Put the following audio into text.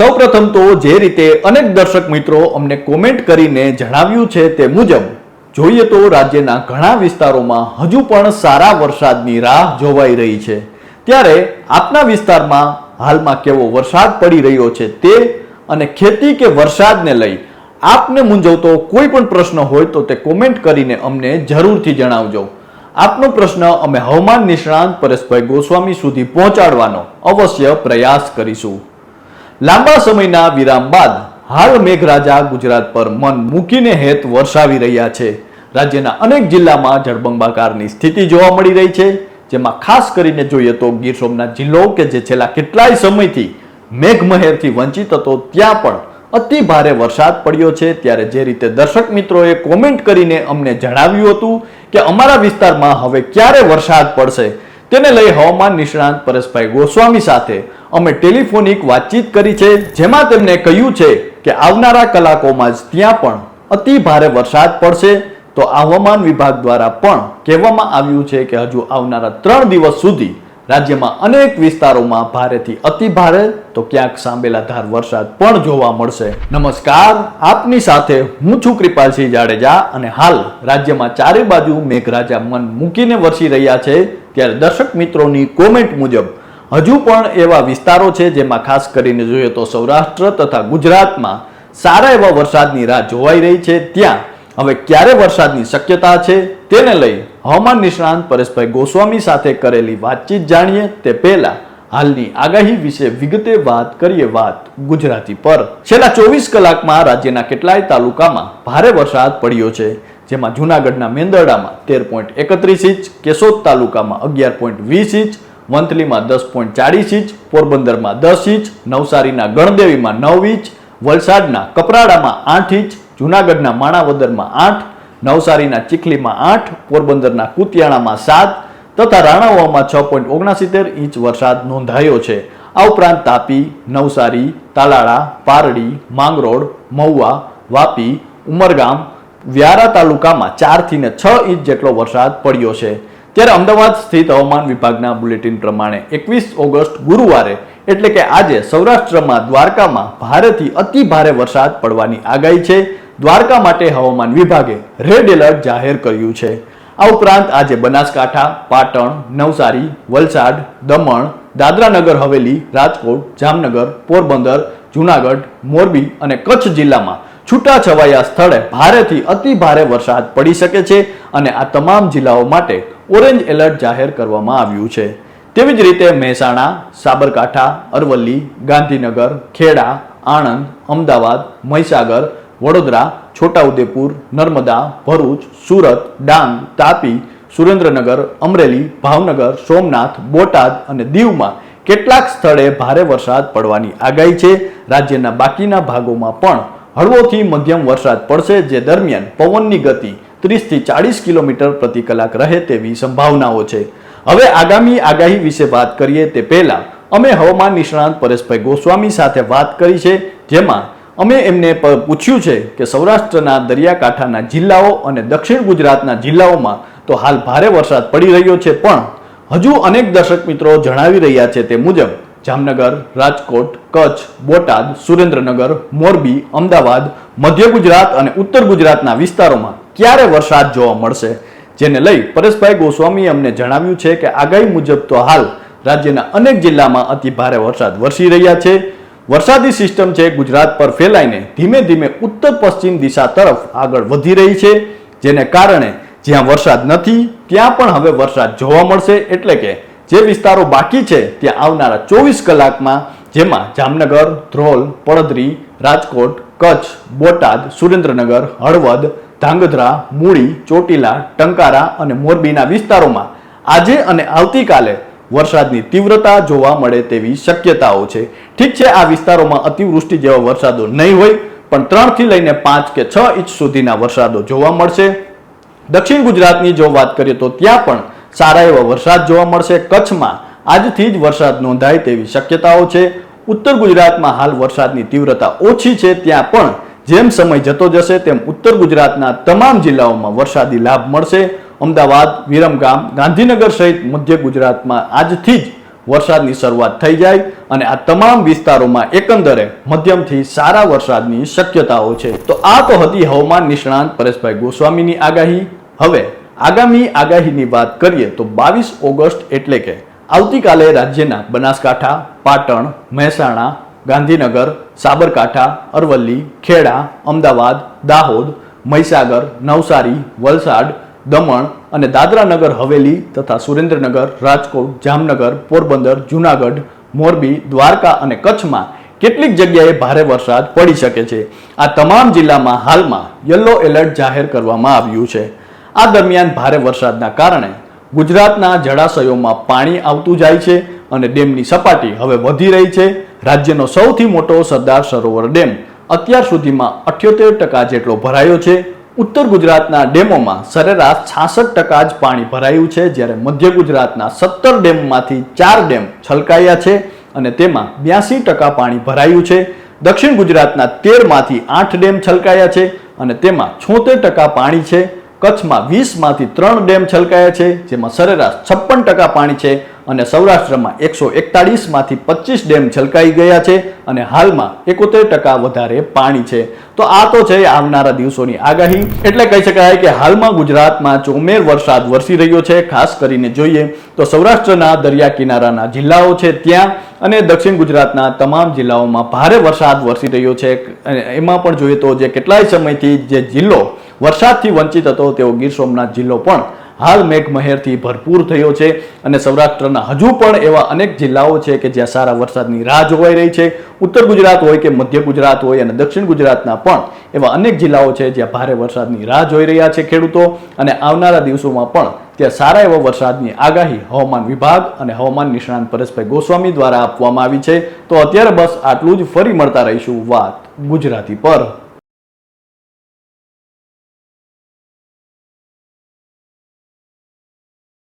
સૌપ્રથમ તો જે રીતે અનેક દર્શક મિત્રો અમને કોમેન્ટ કરીને જણાવ્યું છે તે મુજબ, જોઈએ તો રાજ્યના ઘણા વિસ્તારોમાં હજુ પણ સારા વરસાદની રાહ જોવાઈ રહી છે. ત્યારે આપના વિસ્તારમાં હાલમાં કેવો વરસાદ પડી રહ્યો છે તે અને ખેતી કે વરસાદને લઈ આપને મૂંઝવતો કોઈ પણ પ્રશ્ન હોય તો તે કોમેન્ટ કરીને અમને જરૂરથી જણાવજો. આપનો પ્રશ્ન અમે હવામાન નિષ્ણાંત પરેશભાઈ ગોસ્વામી સુધી પહોંચાડવાનો અવશ્ય પ્રયાસ કરીશું. લાંબા સમયના વિરામ બાદ હાલ મેઘરાજા ગુજરાત પર મન મૂકીને હેત વરસાવી રહ્યા છે. રાજ્યના અનેક જિલ્લામાં જળબંબાકારની સ્થિતિ જોવા મળી રહી છે. જેમાં ખાસ કરીને જોઈએ તો ગીર સોમનાથ જિલ્લો કે જે છેલ્લા કેટલાય સમયથી મેઘમહેરથી વંચિત હતો, ત્યાં પણ અતિ ભારે વરસાદ પડ્યો છે. ત્યારે જે રીતે દર્શક મિત્રોએ કોમેન્ટ કરીને અમને જણાવ્યું હતું કે અમારા વિસ્તારમાં હવે ક્યારે વરસાદ પડશે તેને લઈ હવામાન નિષ્ણાંત પરેશભાઈ ગોસ્વામી સાથે અમે ટેલિફોનિક વાતચીત કરી છે, જેમાં તેમણે કહ્યું છે કે આવનારા કલાકોમાં જ ત્યાં પણ અતિ ભારે વરસાદ પડશે. તો હવામાન વિભાગ દ્વારા પણ કહેવામાં આવ્યું છે કે હજુ આવનારા ત્રણ દિવસ સુધી રાજ્યમાં અનેક વિસ્તારોમાં ભારેથી અતિ ભારે તો ક્યાંક સાંબેલાધાર વરસાદ પણ જોવા મળશે. નમસ્કાર, આપની સાથે હું છું કૃપાલસિંહ જાડેજા અને હાલ રાજ્યમાં ચારે બાજુ મેઘરાજા મન મૂકીને વરસી રહ્યા છે. ત્યારે દર્શક મિત્રોની કોમેન્ટ મુજબ હજુ પણ એવા વિસ્તારો છે જેમાં ખાસ કરીને જોઈએ તો સૌરાષ્ટ્ર તથા ગુજરાતમાં સારા એવા વરસાદની રાહ જોવાઈ રહી છે. ત્યાં હવે ક્યારે વરસાદની શક્યતા છે તેને લઈ હવામાન નિષ્ણાંત પરેશભાઈ ગોસ્વામી સાથે કરેલી વાતચીત જાણીએ તે પહેલા હાલની આગાહી વિશે વિગતે વાત કરીએ વાત ગુજરાતી પર. છેલ્લા ચોવીસ કલાકમાં રાજ્યના કેટલાય તાલુકામાં ભારે વરસાદ પડ્યો છે. જેમાં જૂનાગઢના મેંદરડામાં તેર પોઈન્ટ એકત્રીસ ઇંચ, કેશોદ તાલુકામાં અગિયાર પોઈન્ટ વીસ ઇંચ, વંથલીમાં દસ પોઈન્ટ ચાળીસ ઇંચ, પોરબંદરમાં દસ ઇંચ, નવસારીના ગણદેવીમાં નવ ઇંચ, વલસાડના કપરાડામાં આઠ ઇંચ, જૂનાગઢના માણાવદરમાં આઠ, નવસારીના ચીખલીમાં આઠ, પોરબંદરના કુતિયાણામાં સાત તથા રાણાવામાં છ પોઈન્ટ ઓગણસિત્તેર ઇંચ વરસાદ નોંધાયો છે. આ ઉપરાંત તાપી, નવસારી, તાલાળા, પારડી, માંગરોળ, મહુવા, વાપી, ઉમરગામ વ્યારા તાલુકામાં ચારથી ને છ ઇંચ જેટલો વરસાદ પડ્યો છે. ત્યારે અમદાવાદ સ્થિત હવામાન વિભાગના બુલેટિન પ્રમાણે એકવીસ ઓગસ્ટ ગુરુવારે, એટલે કે આજે સૌરાષ્ટ્રમાં દ્વારકામાં ભારેથી અતિ ભારે વરસાદ પડવાની આગાહી છે. દ્વારકા માટે હવામાન વિભાગે રેડ એલર્ટ જાહેર કર્યું છે. આ ઉપરાંત આજે બનાસકાંઠા, પાટણ, નવસારી, વલસાડ, દમણ દાદરા નગર હવેલી, રાજકોટ, જામનગર, પોરબંદર, જુનાગઢ, મોરબી અને કચ્છ જિલ્લામાં છૂટાછવાયા સ્થળે ભારેથી અતિ ભારે વરસાદ પડી શકે છે અને આ તમામ જિલ્લાઓ માટે ઓરેન્જ એલર્ટ જાહેર કરવામાં આવ્યું છે. તેવી જ રીતે મહેસાણા, સાબરકાંઠા, અરવલ્લી, ગાંધીનગર, ખેડા, આણંદ, અમદાવાદ, મહીસાગર, વડોદરા, છોટાઉદેપુર, નર્મદા, ભરૂચ, સુરત, ડાંગ, તાપી, સુરેન્દ્રનગર, અમરેલી, ભાવનગર, સોમનાથ, બોટાદ અને દીવમાં કેટલાક સ્થળે ભારે વરસાદ પડવાની આગાહી છે. રાજ્યના બાકીના ભાગોમાં પણ હળવોથી મધ્યમ વરસાદ પડશે, જે દરમિયાન પવનની ગતિ ત્રીસથી ચાળીસ કિલોમીટર પ્રતિ કલાક રહે તેવી સંભાવનાઓ છે. હવે આગામી આગાહી વિશે વાત કરીએ તે પહેલાં, અમે હવામાન નિષ્ણાંત પરેશભાઈ ગોસ્વામી સાથે વાત કરી છે, જેમાં અમે એમને પૂછ્યું છે કે સૌરાષ્ટ્રના દરિયાકાંઠાના જિલ્લાઓ અને દક્ષિણ ગુજરાતના જિલ્લાઓમાં તો હાલ ભારે વરસાદ પડી રહ્યો છે, પણ હજુ અનેક દર્શક મિત્રો જણાવી રહ્યા છે તે મુજબ જામનગર, રાજકોટ, કચ્છ, બોટાદ, સુરેન્દ્રનગર, મોરબી, અમદાવાદ, મધ્ય ગુજરાત અને ઉત્તર ગુજરાતના વિસ્તારોમાં ક્યારે વરસાદ જોવા મળશે? જેને લઈ પરેશભાઈ ગોસ્વામીએ અમને જણાવ્યું છે કે આગાહી મુજબ તો હાલ રાજ્યના અનેક જિલ્લામાં અતિ ભારે વરસાદ વરસી રહ્યા છે. વરસાદી સિસ્ટમ છે ગુજરાત પર ફેલાઈને ધીમે ધીમે ઉત્તર પશ્ચિમ દિશા તરફ આગળ વધી રહી છે, જેને કારણે જ્યાં વરસાદ નથી, ત્યાં પણ હવે વરસાદ જોવા મળશે. એટલે કે જે વિસ્તારો બાકી છે ત્યાં આવનારા ચોવીસ કલાકમાં જેમાં જામનગર, ધ્રોલ, પડદરી, રાજકોટ, કચ્છ, બોટાદ, સુરેન્દ્રનગર, હળવદ, ધાંગધ્રા, મૂળી, ચોટીલા, ટંકારા અને મોરબીના વિસ્તારોમાં આજે અને આવતીકાલે વરસાદની તીવ્રતા જોવા મળે તેવી શક્યતાઓ છે. ઠીક છે, આ વિસ્તારોમાં અતિવૃષ્ટિ જેવા વરસાદો નહીં હોય, પણ ત્રણથી લઈને પાંચ કે છ ઇંચ સુધીના વરસાદો જોવા મળશે. દક્ષિણ ગુજરાતની જો વાત કરીએ તો ત્યાં પણ સારા એવા વરસાદ જોવા મળશે. કચ્છમાં આજથી જ વરસાદ નોંધાય તેવી શક્યતાઓ છે. ઉત્તર ગુજરાતમાં હાલ વરસાદની તીવ્રતા ઓછી છે. ત્યાં પણ જેમ સમય જતો જશે, તેમ ઉત્તર ગુજરાતના તમામ જિલ્લાઓમાં વરસાદી લાભ મળશે. અમદાવાદ, વિરમગામ, ગાંધીનગર સહિત મધ્ય ગુજરાતમાં આજથી જ વરસાદની શરૂઆત થઈ જાય અને આ તમામ વિસ્તારોમાં એકંદરે મધ્યમથી સારા વરસાદની શક્યતાઓ છે. તો આ તો હતી હવામાન નિષ્ણાંત પરેશભાઈ ગોસ્વામીની આગાહી. હવે આગામી આગાહીની વાત કરીએ તો બાવીસ ઓગસ્ટ એટલે કે આવતીકાલે રાજ્યના બનાસકાંઠા, પાટણ, મહેસાણા, ગાંધીનગર, સાબરકાંઠા, અરવલ્લી, ખેડા, અમદાવાદ, દાહોદ, મહીસાગર, નવસારી, વલસાડ, દમણ અને દાદરા નગર હવેલી તથા સુરેન્દ્રનગર, રાજકોટ, જામનગર, પોરબંદર, જુનાગઢ, મોરબી, દ્વારકા અને કચ્છમાં કેટલીક જગ્યાએ ભારે વરસાદ પડી શકે છે. આ તમામ જિલ્લામાં હાલમાં યલો એલર્ટ જાહેર કરવામાં આવ્યું છે. આ દરમિયાન ભારે વરસાદના કારણે ગુજરાતના જળાશયોમાં પાણી આવતું જાય છે અને ડેમની સપાટી હવે વધી રહી છે. રાજ્યનો સૌથી મોટો સરદાર સરોવર ડેમ અત્યાર સુધીમાં અઠ્યોતેર ટકા જેટલો ભરાયો છે. ઉત્તર ગુજરાતના ડેમોમાં સરેરાશ છાસઠ ટકા જ પાણી ભરાયું છે, જ્યારે મધ્ય ગુજરાતના સત્તર ડેમમાંથી ચાર ડેમ છલકાયા છે અને તેમાં બ્યાસી ટકા પાણી ભરાયું છે. દક્ષિણ ગુજરાતના તેરમાંથી આઠ ડેમ છલકાયા છે અને તેમાં છોતેર ટકા પાણી છે. કચ્છમાં વીસમાંથી ત્રણ ડેમ છલકાયા છે, જેમાં સરેરાશ છપ્પન ટકા પાણી છે અને સૌરાષ્ટ્રમાં એકસો એકતાળીસમાંથી પચીસ ડેમ છલકાઈ ગયા છે અને હાલમાં એકોતેર ટકા વધારે પાણી છે. તો આ તો છે આવનારા દિવસોની આગાહી. એટલે કહી શકાય કે હાલમાં ગુજરાતમાં ચોમેર વરસાદ વરસી રહ્યો છે. ખાસ કરીને જોઈએ તો સૌરાષ્ટ્રના દરિયા કિનારાના જિલ્લાઓ છે ત્યાં અને દક્ષિણ ગુજરાતના તમામ જિલ્લાઓમાં ભારે વરસાદ વરસી રહ્યો છે. એમાં પણ જોઈએ તો જે કેટલાય સમયથી જે જિલ્લો વરસાદથી વંચિત હતો તેવો ગીર સોમનાથ જિલ્લો પણ હાલ મેઘમહેરથી ભરપૂર થયો છે અને સૌરાષ્ટ્રના હજુ પણ એવા અનેક જિલ્લાઓ છે કે જ્યાં સારા વરસાદની રાહ જોવાઈ રહી છે. ઉત્તર ગુજરાત હોય કે મધ્ય ગુજરાત હોય અને દક્ષિણ ગુજરાતના પણ એવા અનેક જિલ્લાઓ છે જ્યાં ભારે વરસાદની રાહ જોઈ રહ્યા છે ખેડૂતો અને આવનારા દિવસોમાં પણ ત્યાં સારા એવા વરસાદની આગાહી હવામાન વિભાગ અને હવામાન નિષ્ણાંત પરેશભાઈ ગોસ્વામી દ્વારા આપવામાં આવી છે. તો અત્યારે બસ આટલું જ. ફરી મળતા રહીશું વાત ગુજરાતી પર.